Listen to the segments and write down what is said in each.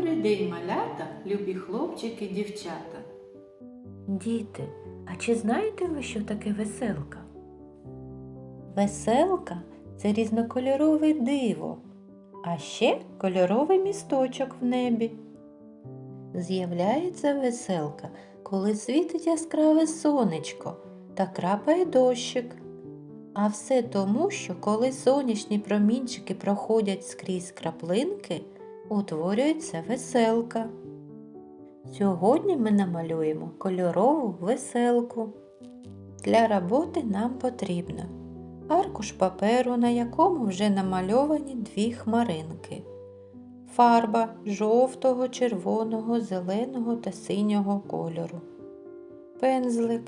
день, малята, любі хлопчики, дівчата. Діти, а чи знаєте ви, що таке веселка? Веселка це різнокольорове диво, а ще кольоровий місточок в небі. З'являється веселка, коли світить яскраве сонечко та крапає дощик. А все тому, що коли сонячні промінчики проходять скрізь краплинки, утворюється веселка. Сьогодні ми намалюємо кольорову веселку. Для роботи нам потрібно аркуш паперу, на якому вже намальовані дві хмаринки, фарба жовтого, червоного, зеленого та синього кольору, пензлик,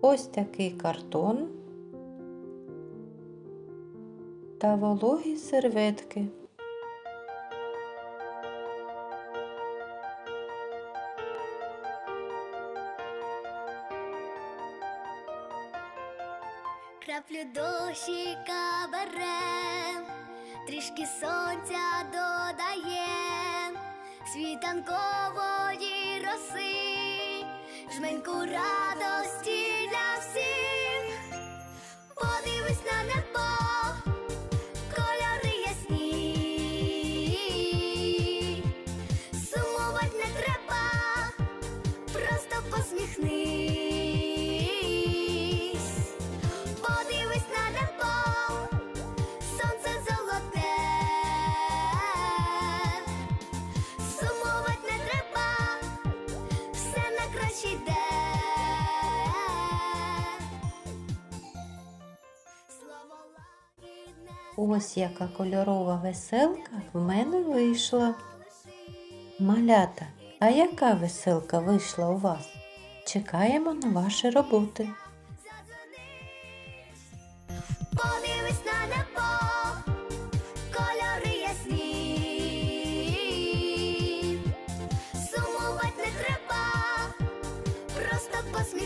ось такий картон та вологі серветки. Краплю дощика бере, трішки сонця додає, світанкової роси, жменьку радості для всіх. Подивись на небо, Ось яка кольорова веселка в мене вийшла. Малята, а яка веселка вийшла у вас? Чекаємо на ваші роботи. Подивись на небо, кольори ясні. Сумувати не треба, просто посміхнути.